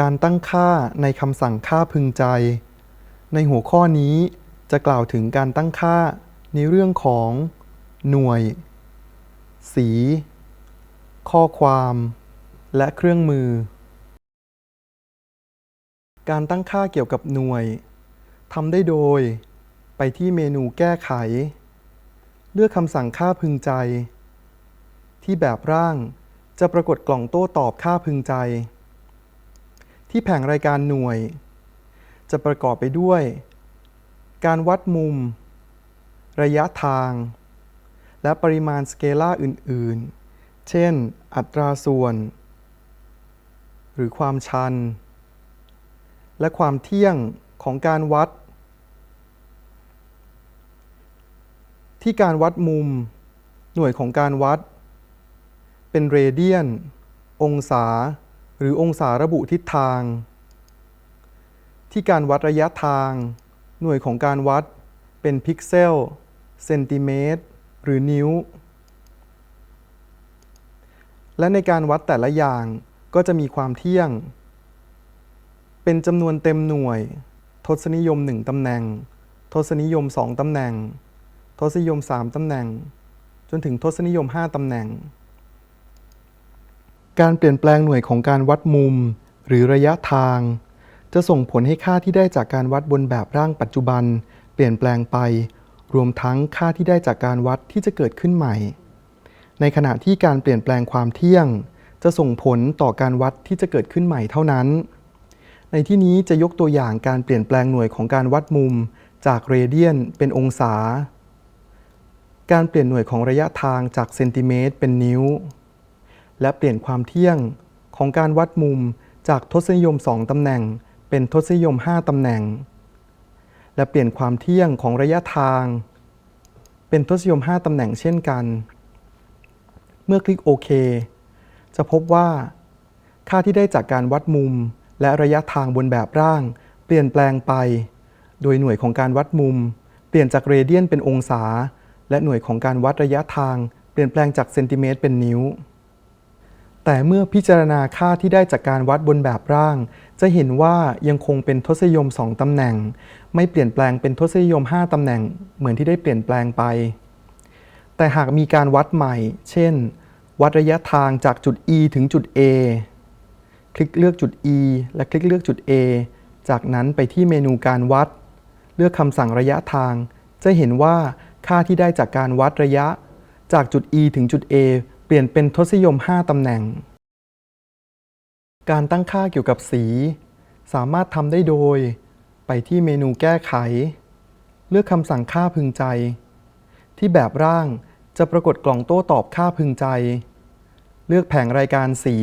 การตั้งค่าในคำสั่งค่าพึงใจ ในหัวข้อนี้จะกล่าวถึงการตั้งค่าในเรื่องของ หน่วย สี ข้อความ และเครื่องมือ การตั้งค่าเกี่ยวกับหน่วยทำได้โดย ไปที่เมนูแก้ไข เลือกคำสั่งค่าพึงใจ ที่แบบร่างจะปรากฏกล่องโต้ตอบค่าพึงใจ ที่แผงรายการหน่วย จะประกอบไปด้วย การวัดมุม ระยะทาง และปริมาณสเกลาร์อื่น ๆ เช่น อัตราส่วน หรือความชัน และความเที่ยงของการวัด ที่การวัดมุม หน่วยของการวัด เป็นเรเดียน องศา หรือองศาระบุทิศทาง ที่การวัดระยะทาง หน่วยของการวัดเป็นพิกเซล เซนติเมตร หรือนิ้ว และในการวัดแต่ละอย่างก็จะมีความเที่ยง เป็นจำนวนเต็มหน่วย ทศนิยม 1ตำแหน่ง ทศนิยม 2ตำแหน่ง ทศนิยม 3ตำแหน่ง จนถึงทศนิยม 5ตำแหน่ง การเปลี่ยนแปลงหน่วยของการวัดมุม หรือระยะทาง จะส่งผลให้ค่าที่ได้จากการวัดบนแบบร่างปัจจุบัน เปลี่ยนแปลงไป รวมทั้งค่าที่ได้จากการวัดที่จะเกิดขึ้นใหม่ ในขณะที่การเปลี่ยนแปลงความเที่ยง จะส่งผลต่อการวัดที่จะเกิดขึ้นใหม่เท่านั้น ในที่นี้จะยกตัวอย่างการเปลี่ยนแปลงหน่วยของการวัดมุม จากเรเดียนเป็นองศา การเปลี่ยนหน่วยของระยะทางจากเซนติเมตรเป็นนิ้ว และเปลี่ยนความเที่ยงของการวัดมุมจากทศนิยม 2 ตำแหน่ง เป็นทศนิยม 5 ตำแหน่ง และเปลี่ยนความเที่ยงของระยะทาง เป็นทศนิยม 5 ตำแหน่งเช่นกัน เมื่อคลิกโอเคจะพบว่า ค่าที่ได้จากการวัดมุมและระยะทางบนแบบร่าง เปลี่ยนแปลงไป โดยหน่วยของการวัดมุม เปลี่ยนจากเรเดียนเป็นองศา และหน่วยของการวัดระยะทาง เปลี่ยนแปลงจากเซนติเมตรเป็นนิ้ว แต่เมื่อพิจารณาค่าที่ได้จากการวัดบนแบบร่าง จะเห็นว่ายังคงเป็นทศนิยม 2 ตำแหน่ง ไม่เปลี่ยนแปลงเป็นทศนิยม 5 ตำแหน่ง เหมือนที่ได้เปลี่ยนแปลงไป แต่หากมีการวัดใหม่ เช่น วัดระยะทางจากจุด E ถึงจุด A คลิกเลือกจุด E และคลิกเลือกจุด A จากนั้นไปที่เมนูการวัด เลือกคำสั่งระยะทาง จะเห็นว่าค่าที่ได้จากการวัดระยะ จากจุด E ถึงจุด A เปลี่ยนเป็นทศนิยม 5 ตำแหน่ง การตั้งค่าเกี่ยวกับสี สามารถทำได้โดย ไปที่เมนูแก้ไข เลือกคำสั่งค่าพึงใจ ที่แบบร่างจะปรากฏกล่องโต้ตอบค่าพึงใจ เลือกแผงรายการสี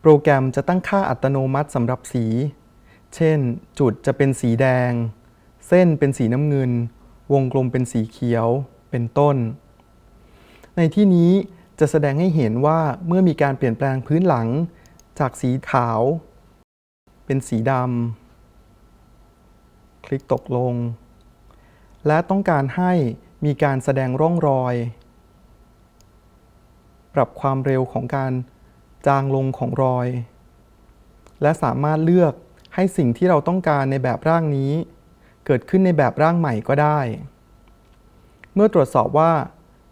โปรแกรมจะตั้งค่าอัตโนมัติสำหรับสี เช่น จุดจะเป็นสีแดง เส้นเป็นสีน้ำเงิน วงกลมเป็นสีเขียว เป็นต้น ในที่นี้ จะแสดงให้เห็นว่าเมื่อมีการเปลี่ยนแปลงพื้นหลัง จากสีขาว เป็นสีดำคลิกตกลง และต้องการให้มีการแสดงร่องรอย ปรับความเร็วของการจางลงของรอย และสามารถเลือกให้สิ่งที่เราต้องการในแบบร่างนี้ เกิดขึ้นในแบบร่างใหม่ก็ได้ เมื่อตรวจสอบว่า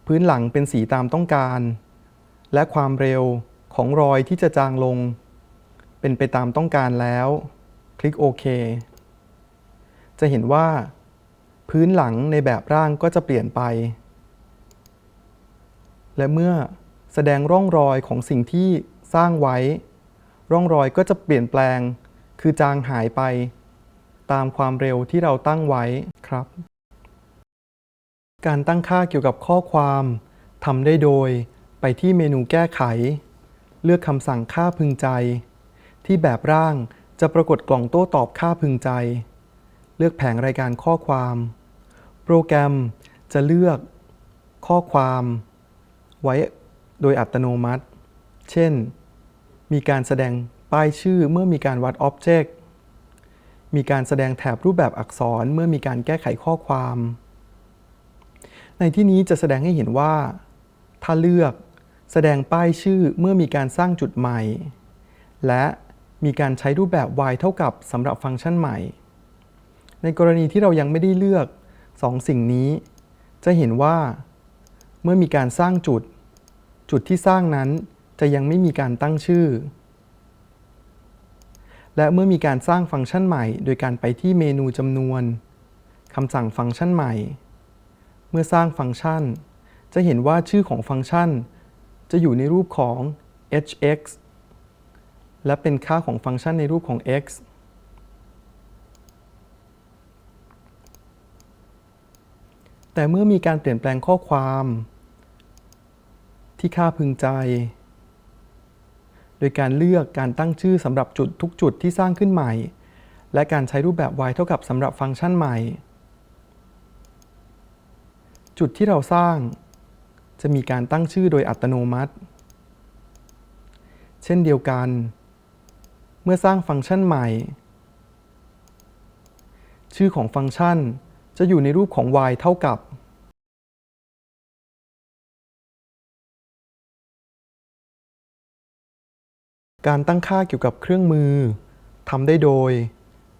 พื้นหลังเป็นสีตามต้องการ และความเร็วของรอยที่จะจางลง เป็นไปตามต้องการแล้ว คลิกโอเคจะเห็นว่า พื้นหลังในแบบร่างก็จะเปลี่ยนไป และเมื่อแสดงร่องรอยของสิ่งที่สร้างไว้ ร่องรอยก็จะเปลี่ยนแปลง คือจางหายไป ตามความเร็วที่เราตั้งไว้ครับ การตั้งค่าเกี่ยวกับข้อความทำได้โดย ไปที่เมนูแก้ไข เลือกคำสั่งค่าพึงใจ ที่แบบร่างจะปรากฏกล่องโต้ตอบค่าพึงใจ เลือกแผงรายการข้อความ โปรแกรมจะเลือกข้อความ ไว้โดยอัตโนมัติ เช่น มีการแสดงป้ายชื่อเมื่อมีการวัดอ็อบเจกต์ มีการแสดงแถบรูปแบบอักษรเมื่อมีการแก้ไขข้อความ ในที่นี้จะแสดงให้เห็นว่า ถ้าเลือกแสดงป้ายชื่อเมื่อมีการสร้างจุดใหม่ และมีการใช้รูปแบบ y เท่ากับสำหรับฟังก์ชันใหม่ ในกรณีที่เรายังไม่ได้เลือก2สิ่งนี้ จะเห็นว่า เมื่อมีการสร้างจุด จุดที่สร้างนั้นจะยังไม่มีการตั้งชื่อ และเมื่อมีการสร้างฟังก์ชันใหม่ โดยการไปที่เมนูจำนวนคำสั่งฟังก์ชันใหม่ มื่อสร้างฟังก์ชัน จะเห็นว่าชื่อของฟังก์ชัน จะอยู่ในรูปของ hx และเป็นค่าของฟังก์ชันในรูปของ x แต่เมื่อมีการเปลี่ยนแปลงข้อความ ที่ค่าพึงใจ โดยการเลือกการตั้งชื่อสำหรับจุดทุกจุดที่สร้างขึ้นใหม่ และการใช้รูปแบบ y เท่ากับสำหรับฟังก์ชันใหม่ จุดที่เราสร้างจะมีการตั้งชื่อโดยอัตโนมัติ เช่นเดียวกัน เมื่อสร้างฟังก์ชันใหม่ ชื่อของฟังก์ชันจะอยู่ในรูปของ y เท่ากับ การตั้งค่าเกี่ยวกับเครื่องมือทำได้โดย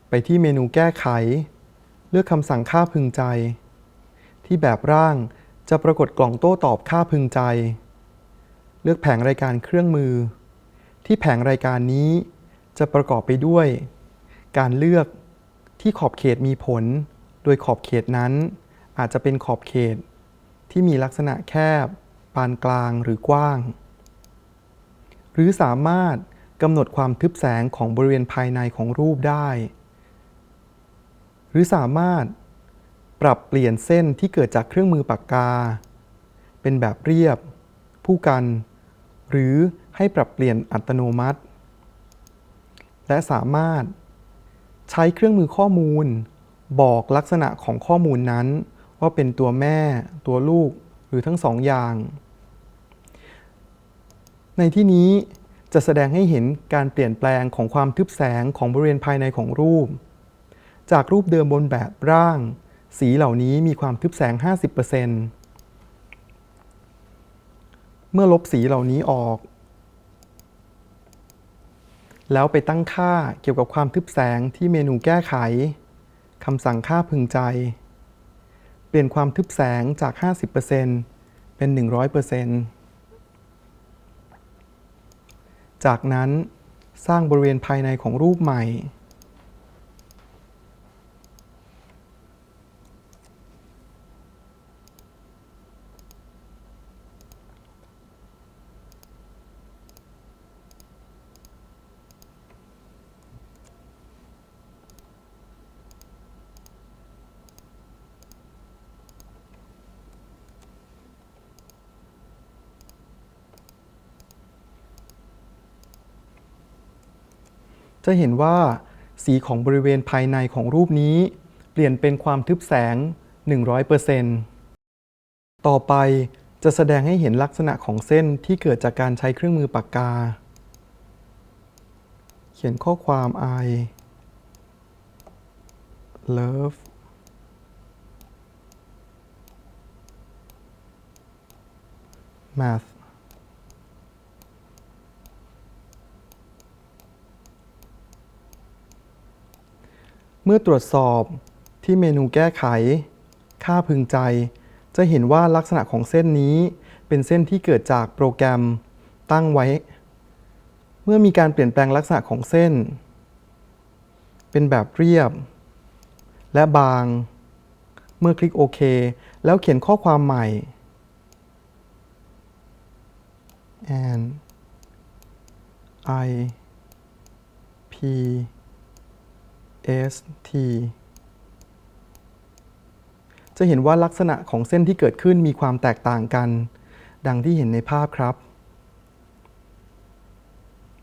ไปที่เมนูแก้ไข เลือกคำสั่งค่าพึงใจ ที่แบบร่างจะปรากฏกล่องโต้ตอบค่าพึงใจ เลือกแผงรายการเครื่องมือ ที่แผงรายการนี้จะประกอบไปด้วย การเลือกที่ขอบเขตมีผล โดยขอบเขตนั้น อาจจะเป็นขอบเขต ที่มีลักษณะแคบ ปานกลางหรือกว้าง หรือสามารถกำหนดความทึบแสงของบริเวณภายในของรูปได้ หรือสามารถ ปรับเปลี่ยนเส้นที่เกิดจากเครื่องมือปากกา เป็นแบบเรียบ ผู้กัน หรือให้ปรับเปลี่ยนอัตโนมัติ และสามารถ ใช้เครื่องมือข้อมูล บอกลักษณะของข้อมูลนั้น ว่าเป็นตัวแม่ ตัวลูก หรือทั้งสองอย่าง ในที่นี้จะแสดงให้เห็นการเปลี่ยนแปลงของความทึบแสงของบริเวณภายในของรูป จากรูปเดิมบนแบบร่าง สีเหล่านี้มีความทึบแสง 50%เมื่อลบสีเหล่านี้ออก แล้วไปตั้งค่าเกี่ยวกับความทึบแสงที่เมนูแก้ไขคำสั่งค่าพึงใจ เปลี่ยนความทึบแสงจาก 50%เป็น 100%จากนั้นสร้างบริเวณภายในของรูปใหม่ จะเห็นว่าสีของบริเวณภายในของรูปนี้ เปลี่ยนเป็นความทึบแสง 100%ต่อไปจะแสดงให้เห็นลักษณะของเส้นที่เกิดจากการใช้เครื่องมือปากกา เขียนข้อความ I love math เมื่อตรวจสอบที่เมนูแก้ไข ค่าพึงใจ จะเห็นว่าลักษณะของเส้นนี้ เป็นเส้นที่เกิดจากโปรแกรมตั้งไว้ เมื่อมีการเปลี่ยนแปลงลักษณะของเส้น เป็นแบบเรียบ และบาง เมื่อคลิกโอเค แล้วเขียนข้อความใหม่ and i p S T จะเห็นว่าลักษณะของเส้นที่เกิดขึ้นมีความแตกต่างกัน ดังที่เห็นในภาพครับ